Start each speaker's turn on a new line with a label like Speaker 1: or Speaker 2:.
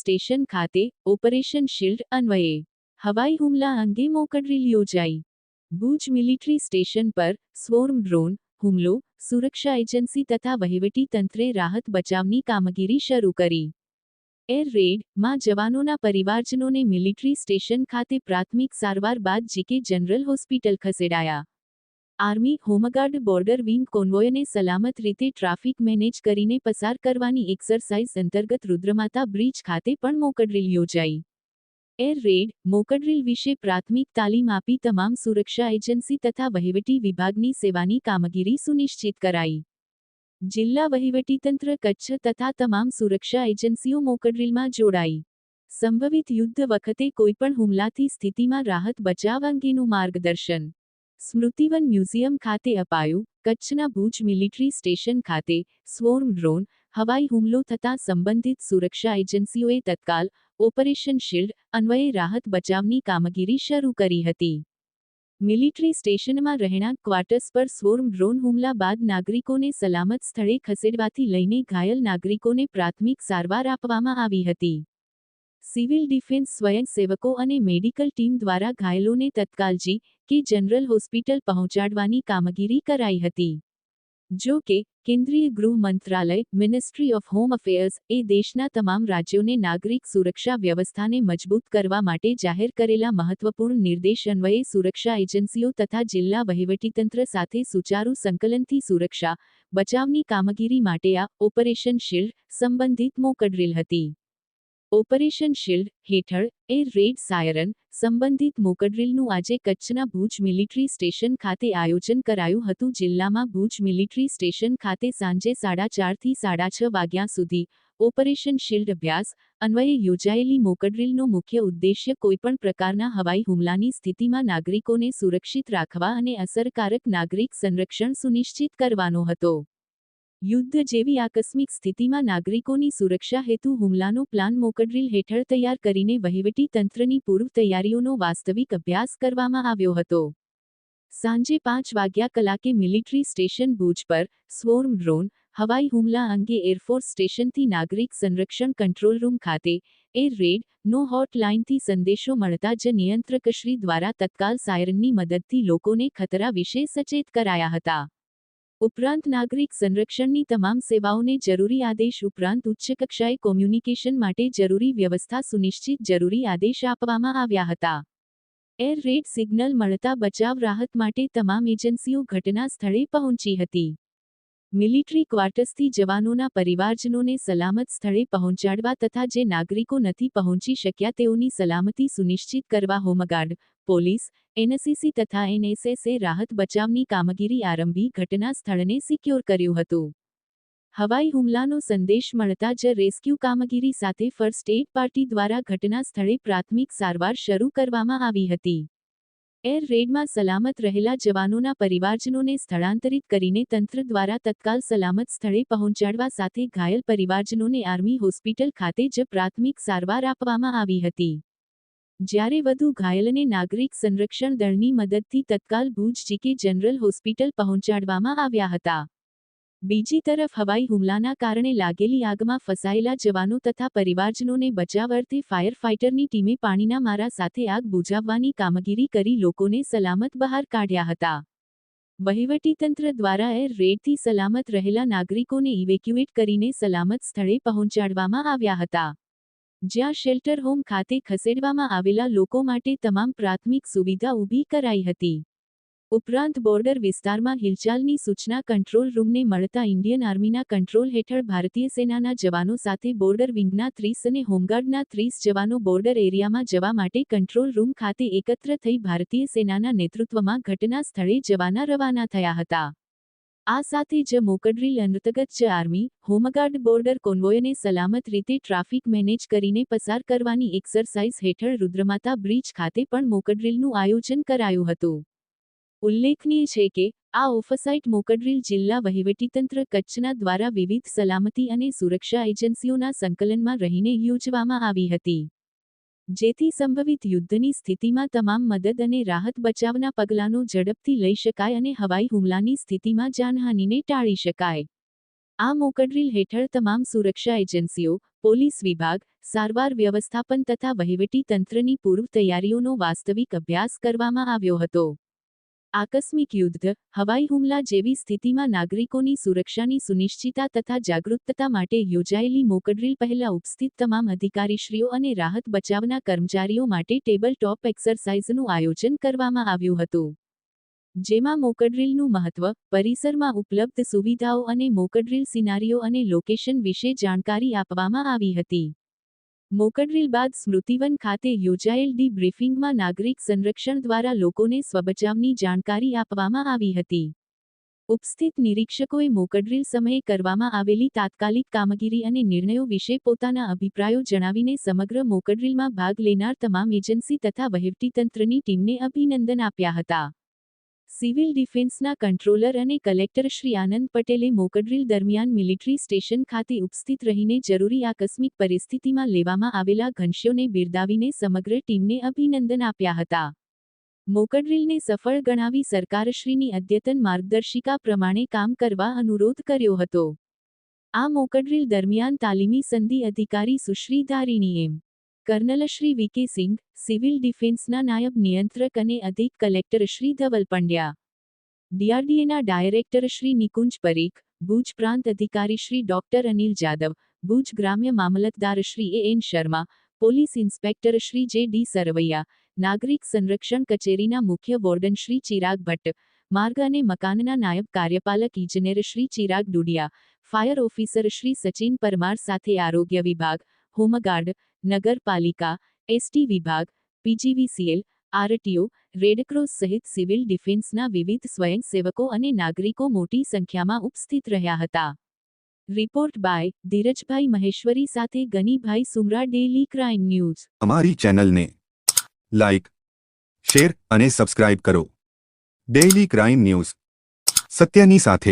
Speaker 1: Station ખાતે operation shield અન્વયે. હવાઈ હુમલા અંગે મોકડ્રીલ યોજાઈ. ભુજ મિલિટરી સ્ટેશન પર સ્વોર્મ ડ્રોન હુમલો, સુરક્ષા એજન્સી તથા વહીવટી તંત્રે રાહત બચાવની કામગીરી શરૂ કરી. એર રેડમાં જવાનોના પરિવારજનોને મિલિટરી સ્ટેશન ખાતે પ્રાથમિક સારવાર બાદ જીકે જનરલ હોસ્પિટલ ખસેડાયા. Army, home guard, border, wing કોન્વોયને સલામત રીતે ટ્રાફિક મેનેજ કરીને પસાર કરવાની એક્સરસાઇઝ અંતર્ગત રુદ્રમાતા બ્રિજ ખાતે પણ મોકડ્રીલ યોજાઈ. એર રેડ મોકડ્રીલ વિશે પ્રાથમિક તાલીમ આપી તમામ સુરક્ષા એજન્સી તથા વહીવટી વિભાગની સેવાની કામગીરી સુનિશ્ચિત કરાઈ. જિલ્લા વહીવટીતંત્ર કચ્છ તથા તમામ સુરક્ષા એજન્સીઓ મોકડ્રીલમાં જોડાઈ. સંભવિત યુદ્ધ વખતે કોઈપણ હુમલાથી સ્થિતિમાં રાહત બચાવ અંગેનું માર્ગદર્શન. સ્મૃતિવન મ્યુઝિયમ ખાતે અપાયું, કચ્છના ભુજ મિલિટરી સ્ટેશન ખાતે, સ્વોર્મ ડ્રોન, હવાઈ હુમલો થતાં સંબંધિત સુરક્ષા એજન્સીઓએ તત્કાલ ઓપરેશન શિલ્ડ, અન્વયે રાહત બચાવની કામગીરી શરૂ કરી હતી. મિલિટરી સ્ટેશનમાં રહેણાંક ક્વાર્ટર્સ પર સ્વોર્મ ડ્રોન હુમલા બાદ નાગરિકોને સલામત સ્થળે ખસેડવાથી લઈને ઘાયલ નાગરિકોને પ્રાથમિક સારવાર આપવામાં આવી હતી. સિવિલ ડિફેન્સ સ્વયંસેવકો અને મેડિકલ ટીમ દ્વારા ઘાયલોને તત્કાલજી કે જનરલ હોસ્પિટલ પહોંચાડવાની કામગીરી કરાઈ હતી. જો કે, કેન્દ્રીય ગૃહ મંત્રાલય, મિનિસ્ટ્રી ઓફ હોમ અફેર્સ એ દેશના તમામ રાજ્યોને નાગરિક સુરક્ષા વ્યવસ્થાને મજબૂત કરવા માટે જાહેર કરેલા મહત્વપૂર્ણ નિર્દેશ અન્વયે સુરક્ષા એજન્સીઓ તથા જિલ્લા વહીવટીતંત્ર સાથે સુચારુ સંકલનથી સુરક્ષા, બચાવની કામગીરી માટે આ ઓપરેશન શિલ્ડ સંબંધિત મોકડ્રીલ હતી. ઓપરેશન શિલ્ડ હેઠળ એર રેડ સાયરન સંબંધિત મોકડ્રીલનું આજે કચ્છના ભુજ મિલિટરી સ્ટેશન ખાતે આયોજન કરાયું હતું. જિલ્લામાં ભુજ મિલિટરી સ્ટેશન ખાતે સાંજે સાડા ચારથી સાડા છ વાગ્યા સુધી ઓપરેશન શિલ્ડ અભ્યાસ અન્વયે યોજાયેલી મોકડ્રીલનો મુખ્ય ઉદ્દેશ્ય કોઈપણ પ્રકારના હવાઈ હુમલાની સ્થિતિમાં નાગરિકોને સુરક્ષિત રાખવા અને અસરકારક નાગરિક સંરક્ષણ સુનિશ્ચિત કરવાનો હતો. યુદ્ધ જેવી આકસ્મિક સ્થિતિમાં નાગરિકોની સુરક્ષા હેતુ હુમલાનો પ્લાન મોકડ્રીલ હેઠળ તૈયાર કરીને વહીવટી તંત્રની પૂર્વ તૈયારીઓનો વાસ્તવિક અભ્યાસ કરવામાં આવ્યો હતો. સાંજે પાંચ વાગ્યા કલાકે મિલિટરી સ્ટેશન ભુજ પર સ્વોર્મ ડ્રોન, હવાઈ હુમલા અંગે એરફોર્સ સ્ટેશનથી નાગરિક સંરક્ષણ કંટ્રોલ રૂમ ખાતે, એર રેડ, નો હોટલાઇનથી સંદેશો મળતા જ નિયંત્રકશ્રી દ્વારા તત્કાલ સાયરનની મદદથી લોકોને ખતરા વિશે સચેત કરાયા હતા. ઉપરાંત નાગરિક સંરક્ષણની તમામ સેવાઓને જરૂરી આદેશ ઉપરાંત ઉચ્ચ કક્ષાએ કોમ્યુનિકેશન માટે જરૂરી વ્યવસ્થા સુનિશ્ચિત જરૂરી આદેશ આપવામાં આવ્યા હતા. એર રેડ સિગ્નલ મળતા બચાવ રાહત માટે તમામ એજન્સીઓ ઘટના સ્થળે પહોંચી હતી. મિલિટરી ક્વાર્ટર્સથી જવાનોના પરિવારજનોને સલામત સ્થળે પહોંચાડવા તથા જે નાગરિકો નથી પહોંચી શક્યા તેઓની સલામતી સુનિશ્ચિત કરવા હોમગાર્ડ પોલીસ, એનસીસી તથા એનએસએસે રાહત બચાવની કામગીરી આરંભી ઘટના સ્થળને સિક્યોર કર્યું હતું. હવાઈ હુમલાનો સંદેશ મળતા જ રેસ્ક્યુ કામગીરી સાથે ફર્સ્ટ એડ પાર્ટી દ્વારા ઘટના સ્થળે પ્રાથમિક સારવાર શરૂ કરવામાં આવી હતી. એર રેડમાં સલામત રહેલા જવાનોના પરિવારજનોને સ્થળાંતરિત કરીને તંત્ર દ્વારા તત્કાલ સલામત સ્થળે પહોંચાડવા સાથે ઘાયલ પરિવારજનોને આર્મી હોસ્પિટલ ખાતે જ પ્રાથમિક સારવાર આપવામાં આવી હતી. જ્યારે વધુ ઘાયલને નાગરિક સંરક્ષણ દળની મદદથી તત્કાલ ભુજ જીકે જનરલ હોસ્પિટલ પહોંચાડવામાં આવ્યા હતા. બીજી તરફ હવાઈ હુમલાના કારણે લાગેલી આગમાં ફસાયેલા જવાનો તથા પરિવારજનોને બચાવ અર્થે ફાયર ફાઇટરની ટીમે પાણીના મારા સાથે આગ બુઝાવવાની કામગીરી કરી લોકોને સલામત બહાર કાઢ્યા હતા. વહીવટીતંત્ર દ્વારા એર રેડથી સલામત રહેલા નાગરિકોને ઇવેક્યુએટ કરીને સલામત સ્થળે પહોંચાડવામાં આવ્યા હતા. જ્યાં શેલ્ટર હોમ ખાતે ખસેડવામાં આવેલા લોકો માટે તમામ પ્રાથમિક સુવિધા ઊભી કરાઈ હતી. ઉપરાંત બોર્ડર વિસ્તારમાં હિલચાલની સૂચના કંટ્રોલ રૂમને મળતા ઇન્ડિયન આર્મીના કંટ્રોલ હેઠળ ભારતીય સેનાના જવાનો સાથે બોર્ડર વિંગના ત્રીસ અને હોમગાર્ડના ત્રીસ જવાનો બોર્ડર એરિયામાં જવા માટે કંટ્રોલ રૂમ ખાતે એકત્ર થઈ ભારતીય સેનાના નેતૃત્વમાં ઘટના સ્થળે જવાના રવાના થયા હતા. આ સાથે જ મોકડ્રીલ અંતર્ગત જ આર્મી, હોમગાર્ડ બોર્ડર કોન્વોયને સલામત રીતે ટ્રાફિક મેનેજ કરીને પસાર કરવાની એક્સરસાઇઝ હેઠળ રુદ્રમાતા બ્રિજ ખાતે પણ મોકડ્રીલનું આયોજન કરાયું હતું. ઉલ્લેખનીય છે કે, આ ઓફસાઇટ મોકડ્રીલ જિલ્લા વહીવટીતંત્ર કચ્છના દ્વારા વિવિધ સલામતી અને સુરક્ષા એજન્સીઓના સંકલનમાં રહીને યોજવામાં આવી હતી. જેથી સંભવિત યુદ્ધની સ્થિતિમાં તમામ મદદ અને રાહત બચાવના પગલાંનો ઝડપથી લઈ શકાય અને હવાઈ હુમલાની સ્થિતિમાં જાનહાનિને ટાળી શકાય. આ મોકડ્રીલ હેઠળ તમામ સુરક્ષા એજન્સીઓ, પોલીસ વિભાગ, સારવાર વ્યવસ્થાપન તથા વહીવટી તંત્રની પૂર્વ તૈયારીઓનો વાસ્તવિક અભ્યાસ કરવામાં આવ્યો હતો. આકસ્મિક યુદ્ધ, હવાઈ હુમલા જેવી સ્થિતિમાં નાગરિકોની સુરક્ષાની સુનિશ્ચિતતા તથા જાગૃતતા માટે યોજાયેલી મોકડ્રીલ પહેલા ઉપસ્થિત તમામ અધિકારીશ્રીઓ અને રાહત બચાવના કર્મચારીઓ માટે ટેબલ ટોપ એક્સરસાઇઝનું આયોજન કરવામાં આવ્યું હતું. જેમાં મોકડ્રીલનું મહત્વ, પરિસરમાં ઉપલબ્ધ સુવિધાઓ અને મોકડ્રીલ સિનારીઓ અને લોકેશન વિશે જાણકારી આપવામાં આવી હતી. મોકડ્રીલ બાદ સ્મૃતિવન ખાતે યોજાયેલ ડી બ્રીફિંગમાં નાગરિક સંરક્ષણ દ્વારા લોકોને સ્વબચાવની જાણકારી આપવામાં આવી હતી. ઉપસ્થિત નિરીક્ષકોએ મોકડરીલ સમયે કરવામાં આવેલી તાત્કાલિક કામગીરી અને નિર્ણયો વિશે પોતાના અભિપ્રાયો જણાવીને સમગ્ર મોકડરીલમાં ભાગ લેનાર તમામ એજન્સી તથા વહીવટીતંત્રની ટીમને અભિનંદન આપ્યા હતા. સિવિલ ડિફેન્સના કંટ્રોલર અને કલેક્ટર શ્રી આનંદ પટેલે મોકડ્રીલ દરમિયાન મિલિટરી સ્ટેશન ખાતે ઉપસ્થિત રહીને જરૂરી આકસ્મિક પરિસ્થિતિમાં લેવામાં આવેલા ઘનશ્યોને બિરદાવીને સમગ્ર ટીમને અભિનંદન આપ્યા હતા. મોકડ્રીલને સફળ ગણાવી સરકારશ્રીની અદ્યતન માર્ગદર્શિકા પ્રમાણે કામ કરવા અનુરોધ કર્યો હતો. આ મોકડ્રીલ દરમિયાન તાલીમી સંધિ અધિકારી Sushri Dharini M. Colonel Shri VK Singh, civil ડિફેન્સના નાયબ નિયંત્રક અને અધિક કલેક્ટર શ્રી ધવલ પંડ્યા. ડીઆરડીએના ડાયરેક્ટર શ્રી નિકુંજ પરીખ, ભુજ પ્રાંત અધિકારી શ્રી ડોક્ટર અનિલ જાદવ, ભુજ ગ્રામ્ય મામલતદાર Shri A N Sharma, police inspector Shri J D Sarvaiya, નાગરિક સંરક્ષણ કચેરીના મુખ્ય વોર્ડન શ્રી ચિરાગ ભટ્ટ, માર્ગ અને મકાનના નાયબ કાર્યપાલક ઇજનેર શ્રી ચિરાગ ડુડિયા, ફાયર ઓફિસર શ્રી સચિન પરમાર સાથે આરોગ્ય વિભાગ, હોમગાર્ડ નગરપાલિકા એસટી વિભાગ પીજીવીસીએલ આરટીઓ રેડક્રોસ સહિત સિવિલ ડિફેન્સના વિવિધ સ્વયંસેવકો અને નાગરિકો મોટી સંખ્યામાં ઉપસ્થિત રહ્યા હતા. રિપોર્ટ બાય ધીરજભાઈ મહેશ્વરી સાથે Ganibhai Sumra daily crime news
Speaker 2: અમારી ચેનલને લાઇક શેર અને સબસ્ક્રાઇબ કરો. ડેઇલી ક્રાઇમ ન્યૂઝ સત્યની સાથે.